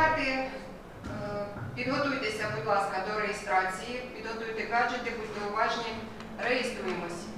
депутати, е, підготуйтеся, будь ласка, до реєстрації, підготуйте гаджети, будьте уважні, реєструємось.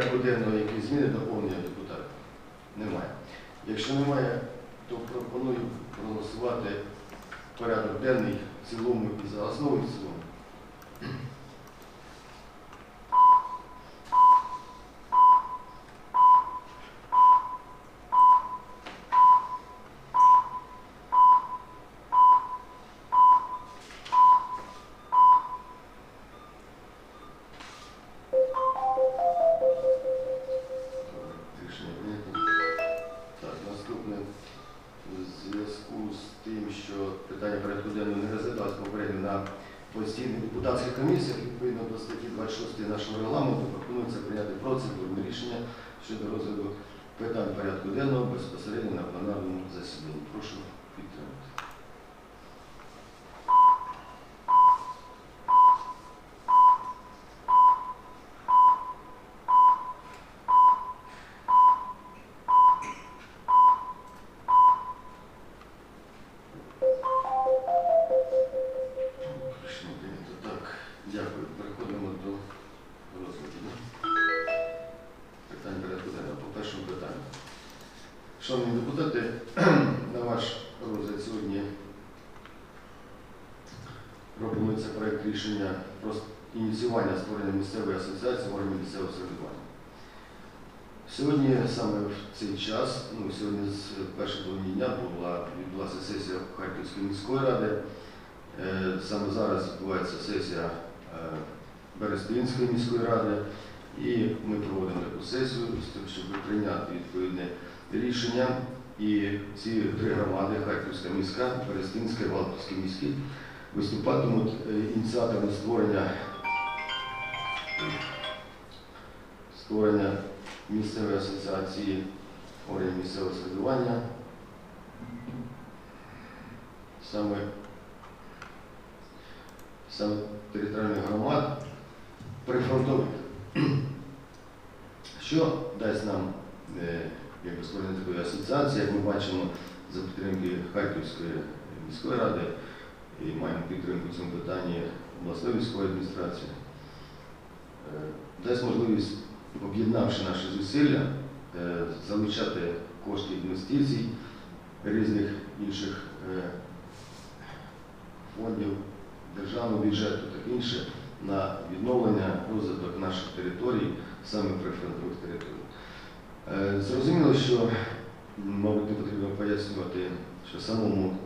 Порядку денного якісь зміни доповнення депутатів? Немає. Якщо немає, то пропоную проголосувати порядок денний в цілому і за основу і в цілому. Комісіях, відповідно до статті 26 нашого регламенту, пропонується прийняти процедурне рішення щодо розгляду питань порядку денного безпосередньо на пленарному засіданні. Прошу підтримати. Шановні депутати, на ваш розгляд сьогодні пропонується проект рішення про ініціювання створення місцевої асоціації органів місцевого самоврядування. Сьогодні саме в цей час, ну сьогодні з першого половини дня була відбулася сесія Харківської міської ради. Е, Саме зараз відбувається сесія е, Берестинської міської ради, і ми проводимо таку сесію з тим, щоб прийняти відповідне рішення. І ці три громади Харківська міська, Берестинська і Валтівська міські виступатимуть е, ініціаторами створення створення місцевої асоціації органів місцевого самоврядування. Саме саме територіальних громад прифронтових. Що дасть нам якби створення такої асоціації, як ми бачимо, за підтримки Харківської міської ради і маємо підтримку в цьому питанні обласної військової адміністрації. Е, Дасть можливість, об'єднавши наші зусилля, е, залучати кошти інвестицій різних інших е, фондів державного бюджету, так інше, на відновлення, розвиток наших територій, саме прифронтових територій. Е, Зрозуміло, що, мабуть, не потрібно пояснювати, що самому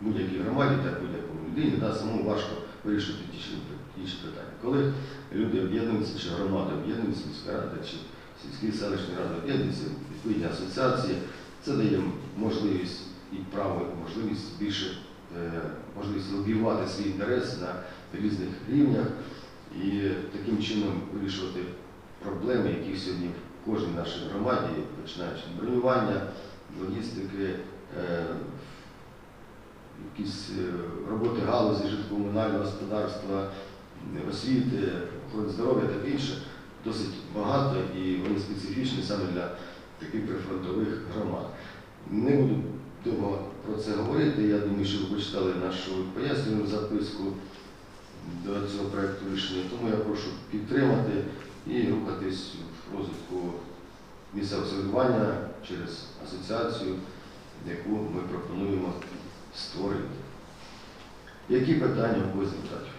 будь-якій громаді, так будь-якому людині, да, самому важко вирішити ті чи інші питання. Коли люди об'єднуються, чи громади об'єднуються, міська рада, чи сільські селищні ради об'єднуються, відповідні асоціації, це дає можливість і право, і можливість більше е, можливість лобіювати свій інтерес на різних рівнях і таким чином вирішувати проблеми, які сьогодні кожній нашій громаді, починаючи від бронювання, логістики, е, якісь е, роботи галузі житлово-комунального господарства, освіти, охорони здоров'я та інше, досить багато і вони специфічні саме для таких прифронтових громад. Не буду довго про це говорити. Я думаю, що ви почитали нашу пояснювальну записку до цього проекту рішення. Тому я прошу підтримати і рухатись розвитку місцевого самоврядування через асоціацію, яку ми пропонуємо створити. Які питання у депутатів?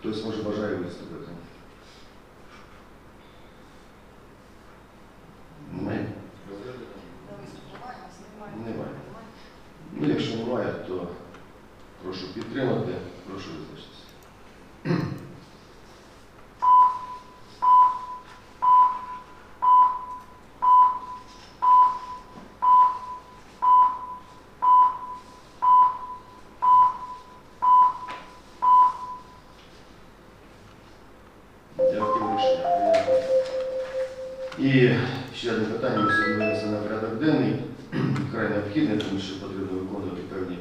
Хтось може бажає виступити? Немає? Немає. Ну, якщо немає, то прошу підтримати, прошу визначитися. І ще одне питання ми сьогодні на порядок денний, вкрай необхідне, тому що потрібно виконувати певні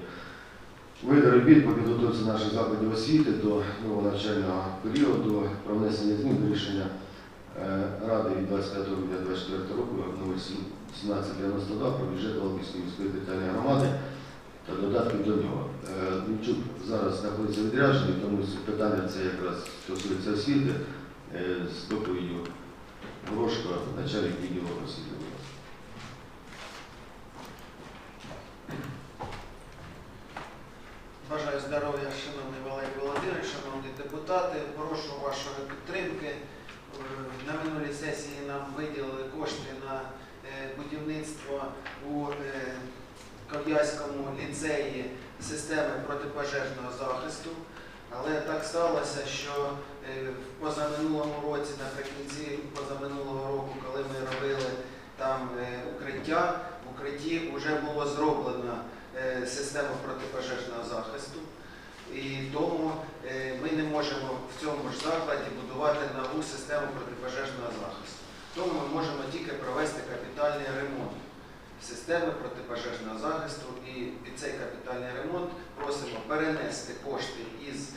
види робіт по підготовці наших закладів освіти до нового навчального періоду про внесення змін до рішення е, Ради від 25 грудня 2024 року номер 1792 про бюджет Волківської міської територіальної громади та додатки до нього. Е, зараз знаходиться відряджений, тому питання це якраз стосується освіти е, з доповіддю Горошко, начальник відділу ласка. Бажаю здоров'я, шановний Валерій Володимирович, шановні депутати. Прошу вашої підтримки. Е, На минулій сесії нам виділили кошти на е, будівництво у е, Ков'язькому ліцеї системи протипожежного захисту. Але так сталося, що в позаминулому році, наприкінці позаминулого року, коли ми робили там е, укриття, в укритті вже було зроблено е, систему протипожежного захисту. І тому е, ми не можемо в цьому ж закладі будувати нову систему протипожежного захисту. Тому ми можемо тільки провести капітальний ремонт системи протипожежного захисту. І під цей капітальний ремонт просимо перенести кошти із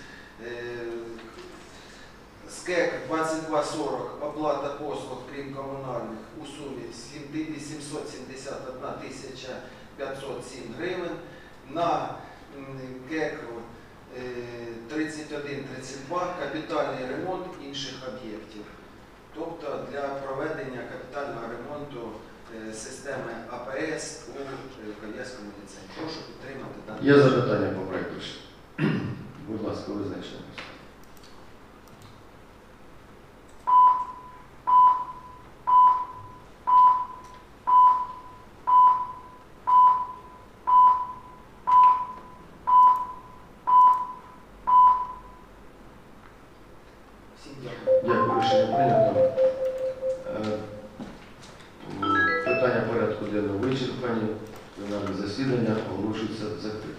2240 оплата послуг, крім комунальних, у сумі 771 тисяча 507 гривень на м, КЕКу е, 3132 капітальний ремонт інших об'єктів. Тобто для проведення капітального ремонту е, системи АПС у е, Ков'язькому ліцеї. Прошу підтримати даний. Є запитання по рішення? Будь ласка, визначаємося. Рішення прийнято. Е, Питання порядку денного вичерпані. Пленарне засідання оголошується закритим.